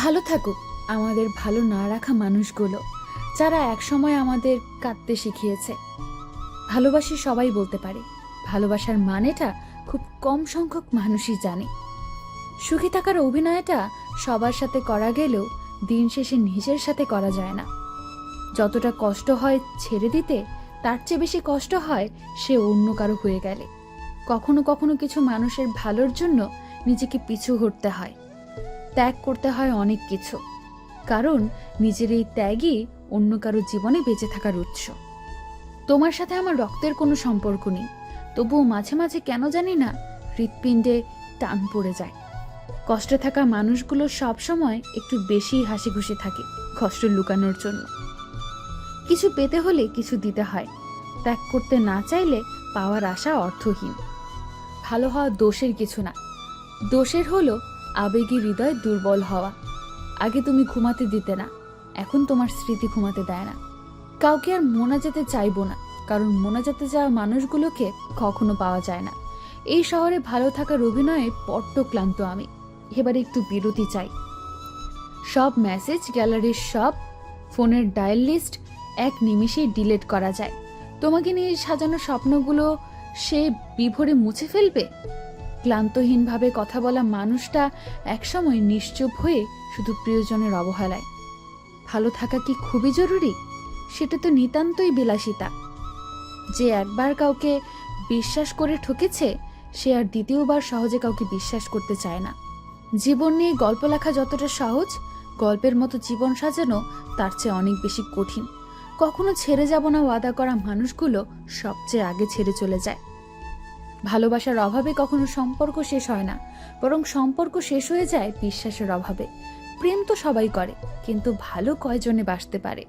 ভালো থাকুক আমাদের ভালো না রাখা মানুষগুলো, যারা একসময় আমাদের কাঁদতে শিখিয়েছে। ভালোবাসি সবাই বলতে পারে, ভালোবাসার মানেটা খুব কম সংখ্যক মানুষই জানে। সুখী থাকার অভিনয়টা সবার সাথে করা গেলেও দিন শেষে নিজের সাথে করা যায় না। যতটা কষ্ট হয় ছেড়ে দিতে, তার চেয়ে বেশি কষ্ট হয় সে অন্য কারও হয়ে গেলে। কখনো কখনো কিছু মানুষের ভালোর জন্য নিজেকে পিছু হটতে হয়। ত্যাগ করতে হয় অনেক কিছু। কারণ নিজের এই ত্যাগই অন্য কারও জীবনে বেঁচে থাকার উৎস। তোমার সাথে আমার রক্তের কোনো সম্পর্ক নেই। তবুও মাঝে মাঝে কেন জানি না হৃৎপিণ্ডে টান পড়ে যায়। কষ্টে থাকা মানুষগুলো সব সময় একটু বেশি হাসি খুশি থাকে কষ্ট লুকানোর জন্য। কিছু পেতে হলে কিছু দিতে হয়। ত্যাগ করতে না চাইলে পাওয়ার আশা অর্থহীন। ভালো হওয়া দোষের কিছু না। দোষের হলো আবেগী হৃদয় দুর্বল হওয়া। আগে তুমি ঘুমাতে দিতে না, এখন তোমার স্মৃতি ঘুমাতে দেয় না। কাউকে আর মোনা যেতে চাইব না, কারণ মোনা যেতে যাওয়া মানুষগুলোকে কখনো পাওয়া যায় না। এই শহরে ভালো থাকার অভিনয়ে বড্ড ক্লান্ত আমি। এবারে একটু বিরতি চাই। সব মেসেজ, গ্যালারির সব, ফোনের ডায়াল লিস্ট এক নিমিষেই ডিলিট করা যায়। তোমাকে নিয়ে সাজানো স্বপ্নগুলো সে বিভোরে মুছে ফেলবে? ক্লান্তহীনভাবে কথা বলা মানুষটা একসময় নিশ্চুপ হয়ে শুধু প্রিয়জনের অবহেলায়। ভালো থাকা কি খুবই জরুরি? সেটা তো নিতান্তই বিলাসিতা। যে একবার কাউকে বিশ্বাস করে ঠকেছে, সে আর দ্বিতীয়বার সহজে কাউকে বিশ্বাস করতে চায় না। জীবন নিয়ে গল্প লেখা যতটা সহজ, গল্পের মতো জীবন সাজানো তার চেয়ে অনেক বেশি কঠিন। কখনো ছেড়ে যাব না ওয়াদা করা মানুষগুলো সবচেয়ে আগে ছেড়ে চলে যায়। ভালোবাসার অভাবে কখনো সম্পর্ক শেষ হয় না, বরং সম্পর্ক শেষ হয়ে যায় বিশ্বাসের অভাবে। প্রেম তো সবাই করে, কিন্তু ভালো কয়জনে বাসতে পারে?